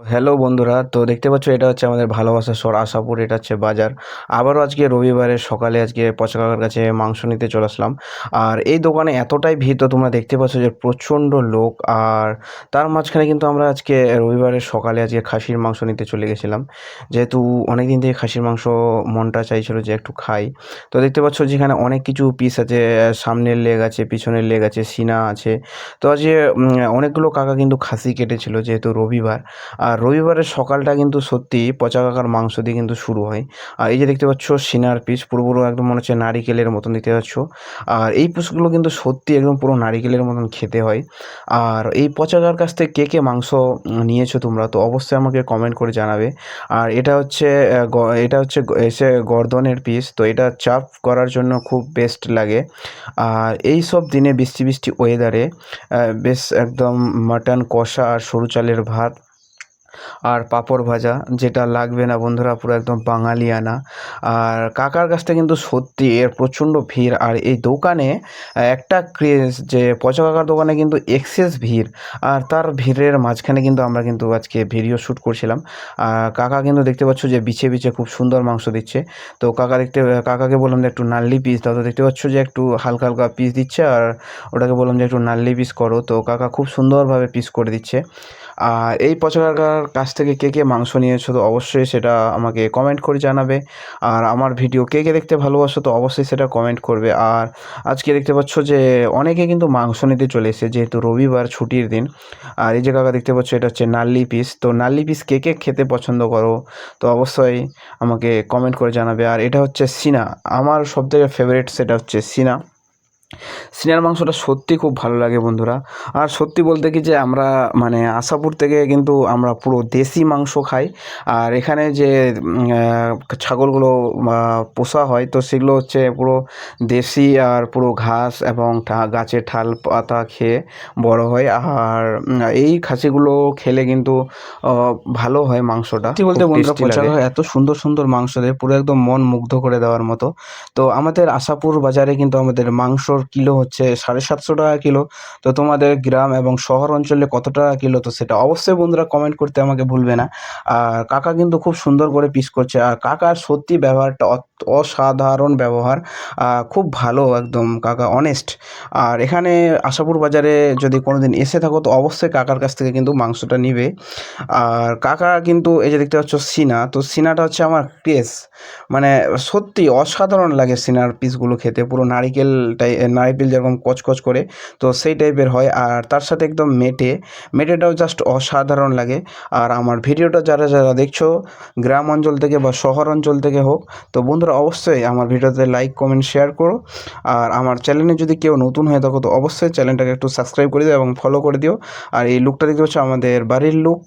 Hello বন্ধুরা, তো দেখতে পাচ্ছ এটা হচ্ছে আমাদের ভালোবাসার স্বর আশাপুর, এটা হচ্ছে বাজার। আবারও আজকে রবিবারের সকালে আজকে পচা কাকার কাছে মাংস নিতে চলে আসলাম। আর এই দোকানে এতটাই ভিড়, তো তোমরা দেখতে পাচ্ছ যে প্রচণ্ড লোক। আর তার মাঝখানে কিন্তু আমরা আজকে রবিবারের সকালে আজকে খাসির মাংস নিতে চলে গেছিলাম। যেহেতু অনেক দিন থেকে খাসির মাংস মনটা চাইছিল যে একটু খাই। তো দেখতে পাচ্ছ যেখানে অনেক কিছু পিস আছে, সামনের লেগ আছে, পিছনের লেগ আছে, সিনা আছে। তো আজকে অনেকগুলো কাকা কিন্তু খাসি কেটেছিল যেহেতু রবিবার। আর রবিবারের সকালটা কিন্তু সত্যি পচা কাকার মাংস দিয়ে কিন্তু শুরু হয়। আর এই যে দেখতে পাচ্ছ, সিনার পিস পুরো পুরো একদম মনে হচ্ছে নারিকেলের মতন দেখতে পাচ্ছ। আর এই পিসগুলো কিন্তু সত্যি একদম পুরো নারিকেলের মতন খেতে হয়। আর এই পচা কাকার কাছ থেকে কে কে মাংস নিয়েছো তোমরা? তো অবশ্যই আমাকে কমেন্ট করে জানাবে। আর এটা হচ্ছে এটা হচ্ছে এসে গর্দনের পিস। তো এটা চাপ করার জন্য খুব বেস্ট লাগে। আর এই সব দিনে বৃষ্টি বৃষ্টি ওয়েদারে বেশ একদম মাটন কষা আর সরু চালের ভাত আর পাঁপড় ভাজা, যেটা লাগবে না বন্ধুরা, পুরো একদম বাঙালিয়ানা। আর কাকার কাছটা কিন্তু সত্যি এর প্রচণ্ড ভিড়। আর এই দোকানে একটা ক্রেজ যে পচা কাকার দোকানে কিন্তু এক্সেস ভিড়। আর তার ভিড়ের মাঝখানে কিন্তু আমরা কিন্তু আজকে ভিডিও শ্যুট করছিলাম। আর কাকা কিন্তু দেখতে পাচ্ছ যে বিছে বিছে খুব সুন্দর মাংস দিচ্ছে। তো কাকা দেখতে, কাকাকে বললাম যে একটু নাল্লি পিস দাও। তো দেখতে পাচ্ছ যে একটু হালকা হালকা পিস দিচ্ছে আর ওটাকে বললাম যে একটু নাল্লি পিস করো। তো কাকা খুব সুন্দরভাবে পিস করে দিচ্ছে। আর এই পচা কাকার কাছ থেকে কে কে মাংস নিয়েছো, তো অবশ্যই সেটা আমাকে কমেন্ট করে জানাবে। আর আমার ভিডিও কে কে দেখতে ভালোবাসো, তো অবশ্যই সেটা কমেন্ট করবে। আর আজকে দেখতে পাচ্ছ যে অনেকে কিন্তু মাংস নিতে চলে এসেছে, যেহেতু রবিবার ছুটির দিন। আর এই যে কাকা দেখতে পাচ্ছ, এটা হচ্ছে নাল্লি পিস তো নাল্লি পিস কে কে খেতে পছন্দ করো, তো অবশ্যই আমাকে কমেন্ট করে জানাবে। আর এটা হচ্ছে সিনা, আমার সবথেকে ফেভারিট সেটা হচ্ছে সিনা। সিনার মাংসটা সত্যি খুব ভালো লাগে বন্ধুরা। আর সত্যি বলতে কি যে আমরা মানে আশাপুর থেকে কিন্তু আমরা পুরো দেশি মাংস খাই। আর এখানে যে ছাগলগুলো পোষা হয় তো সেগুলো হচ্ছে পুরো দেশি আর পুরো ঘাস এবং গাছের ঠাল পাতা খেয়ে বড় হয়। আর এই খাসিগুলো খেলে কিন্তু ভালো হয় মাংসটা। বলতে বন্ধুরা লাগে। হয় এত সুন্দর সুন্দর মাংস দেয় পুরো একদম মন মুগ্ধ করে দেওয়ার মতো। তো আমাদের আশাপুর বাজারে কিন্তু আমাদের মাংসর কিলো হচ্ছে সাড়ে সাতশো টাকা কিলো। তো তোমাদের গ্রাম এবং শহর অঞ্চলে কত টাকা কিলো? তো সেটা অবশ্যই বন্ধুরা কমেন্ট করতে আমাকে ভুলবে না। আর কাকা কিন্তু খুব সুন্দর করে পিস করছে। আর কাকার সত্যি ব্যবহারটা অসাধারণ ব্যবহার খুব ভালো একদম কাকা অনেস্ট আর এখানে আশাপুর বাজারে যদি কোনো দিন এসে থাকো, তো অবশ্যই কাকার কাছ থেকে কিন্তু মাংসটা নিবে। আর কাকা কিন্তু এই যে দেখতে পাচ্ছ সিনা, তো সিনাটা হচ্ছে আমার ক্রেস মানে সত্যি অসাধারণ লাগে সিনার পিসগুলো খেতে, পুরো নারিকেল টাই নারিকেল যেরকম কচকচ করে, তো সেই টাইপের হয়। আর তার সাথে একদম মেটে, মেটেটাও জাস্ট অসাধারণ লাগে। আর আমার ভিডিওটা যারা যারা দেখছ, গ্রাম অঞ্চল থেকে বা শহর অঞ্চল থেকে হোক, তো বন্ধুরা অবশ্যই আমার ভিডিওতে লাইক কমেন্ট শেয়ার করো। আর আমার চ্যানেলে যদি কেউ নতুন হয়ে থাকো, তো অবশ্যই চ্যানেলটাকে একটু সাবস্ক্রাইব করে দিও এবং ফলো করে দিও। আর এই লুকটা দেখতে পাচ্ছ, আমাদের বাড়ির লুক